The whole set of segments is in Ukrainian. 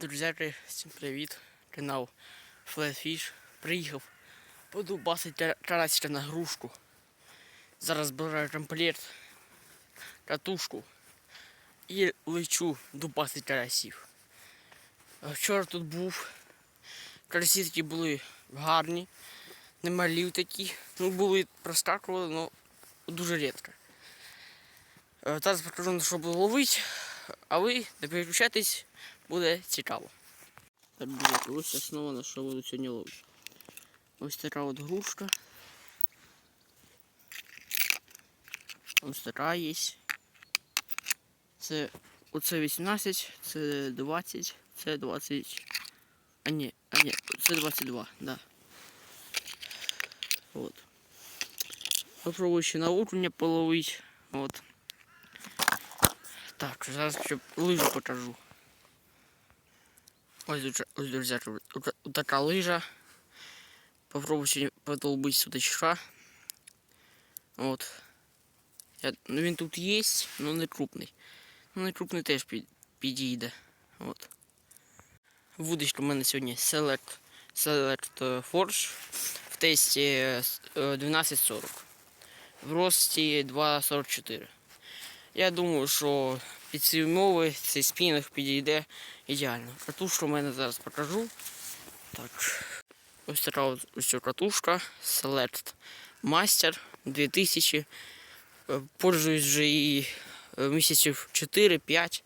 Друзяки, всім привіт. Канал Flatfish. Приїхав подубасити карасика на грушку. Зараз збираю комплект, катушку і лечу дубасити карасів. Вчора тут був. Карасі такі були гарні, немалі такі. Ну, були проскакували, але дуже рідко. Е, Зараз покажу, на що буду ловити, а ви не переключайтесь, буде цікаво. Так, друзі, ось основа на що буду сьогодні ловити. Ось така от грушка. Ось така є. Це оце 18, це 20, це 20. А ні, а ні, це 22, да. От. Попробую ще на окуня половити. От. Так, зараз ще лижу покажу. Ось, ось, друзі, така лижа. Попробую сьогодні подолбити судачка. От. Я, ну він тут є, але не крупний. Ну не крупний теж під, підійде. От. Вудочка в мене сьогодні Select, Select е, Forge в тесті е, с- е, 12.40. В рості 2.44. Я думаю, що під ці умови цей спінінг підійде ідеально. Катушку в мене зараз покажу. Так. Ось така ось катушка Select Master 2000. Е, Пользуюсь вже її е, місяців 4-5.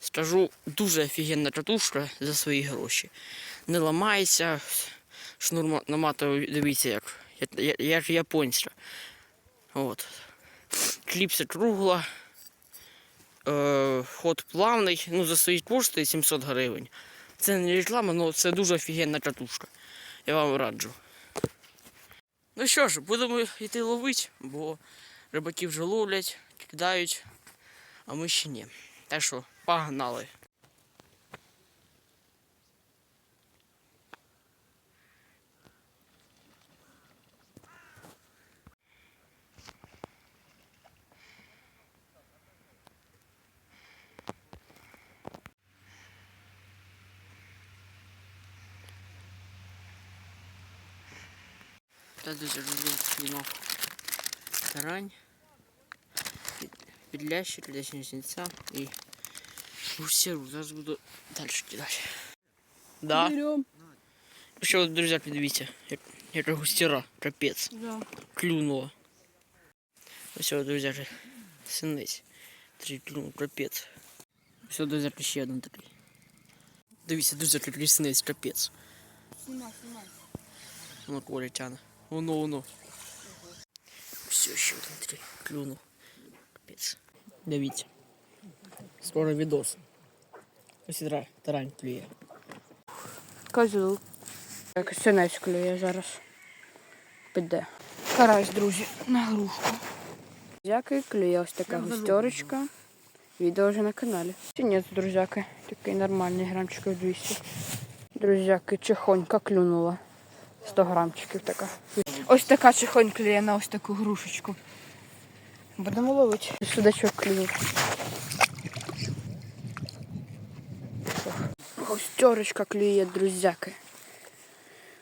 Скажу, дуже офігенна катушка за свої гроші. Не ламається, шнур ма- наматую, дивіться як. Я, я, я японська. От. Кліпса кругла. Е, ход плавний, ну за свої кошти 700 гривень. Це не реклама, але це дуже офігенна катушка. Я вам раджу. Ну що ж, будемо йти ловити, бо рибаки вже ловлять, кидають, а ми ще ні. Так що, погнали. Та дуже люблю знімав тарань, під- підлящик, підлящик сінця і гусіру. Зараз буду далі кидати. Да. Берем. Що, друзі, подивіться, як, яка густіра, капець, Да. клюнула. Ось, от, друзі, вже синець. Три клюнув, капець. Ось, от, друзі, ще один такий. Дивіться, друзі, який синець, капець. Снимай, снимай. Воно коля тяне. Воно, воно. Все, ще один такий клюнув. Капець. Дивіться. Скоро відос. Ось тара- тарань клює. Козел. Якось синець клює зараз. Піде. Карась, друзі, на грушку. Друзяки, клює ось така густерочка. Відео вже на каналі. Сінець, друзяки. Такий нормальний грамчиків 200. Друзяки, чехонька клюнула. 100 грамчиків така. Ось така чехонь клює на ось таку грушечку. Будемо ловити. Судачок клює. Густерочка клює, друзяки.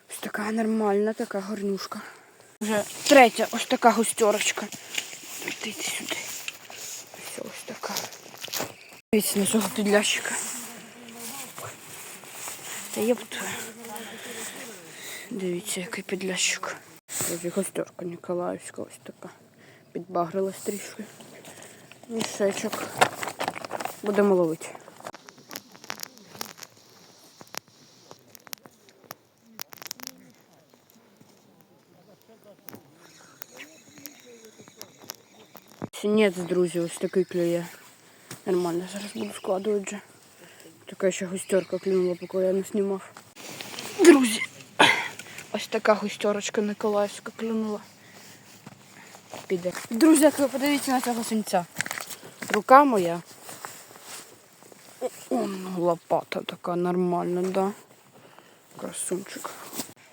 Ось така нормальна, така горнушка. Вже третя ось така густерочка. Йдіть сюди. Ось ось така. Дивіться на цього підлящика. Та є Дивіться, який підлящик. Ось густерка Ніколаївська ось така. Підбагрилась трішки. Мішечок. Будемо ловити. Сінець, друзі, ось такий клює. Нормально, зараз буду складувати вже. Така ще густерка клюнула, поки я не знімав. Друзі, ось така густерочка Николаївська клюнула. Піде. Друзі, як ви подивіться на цього синця. Рука моя. О, лопата така нормальна, да. Красунчик.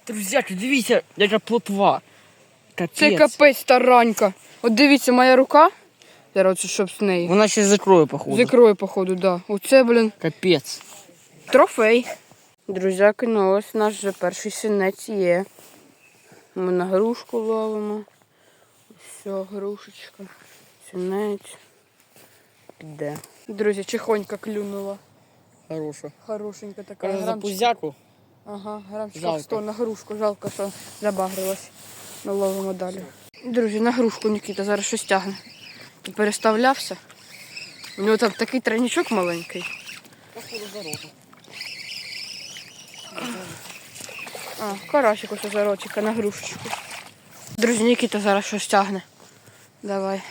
Друзяки, дивіться, яка плотва. Капець. Це капець таранька. От дивіться, моя рука. Зараз, щоб з неї. Вона ще закроє, походу. Закрою, походу, да. Оце, блін, Капець. Трофей. Друзяки, ну ось наш вже перший синець є. Ми на грушку ловимо. Все, грушечка. Синець. Піде. Друзі, чихонька клюнула. Хороша. Хорошенька така. Каже, за пузяку. Ага, грамчика Жалко. 100 на грушку. Жалко, що забагрилась. Ми ловимо далі. Друзі, на грушку Нікіта зараз щось тягне. І переставлявся. У нього там такий тройничок маленький. Походу за А, карасик ось за ротика на грушечку. Друзі, Нікіта зараз щось тягне. Давай.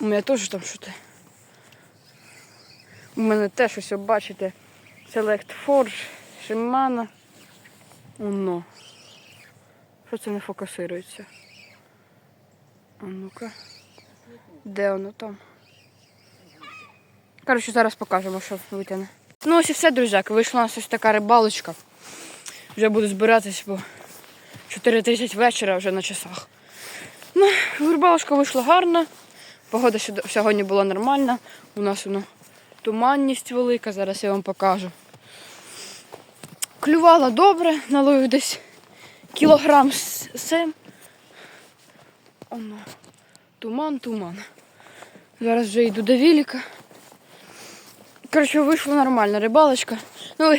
У мене теж там що ти. У мене теж ось, бачите, Select Forge, Shimano. Оно. Що це не фокусується? А ну-ка. Де воно там? Коротше, зараз покажемо, що витягне. Ну ось і все, друзяки. Вийшла у нас ось така рибалочка. Вже буду збиратись, бо 4.30 вечора вже на часах. Ну, рибалочка вийшла гарна. Погода сьогодні була нормальна. У нас воно туманність велика, зараз я вам покажу. Клювала добре, наловив десь кілограм сем. Оно. Туман, туман. Зараз вже йду до Віліка. Коротше, вийшла нормальна рибалочка. Ну,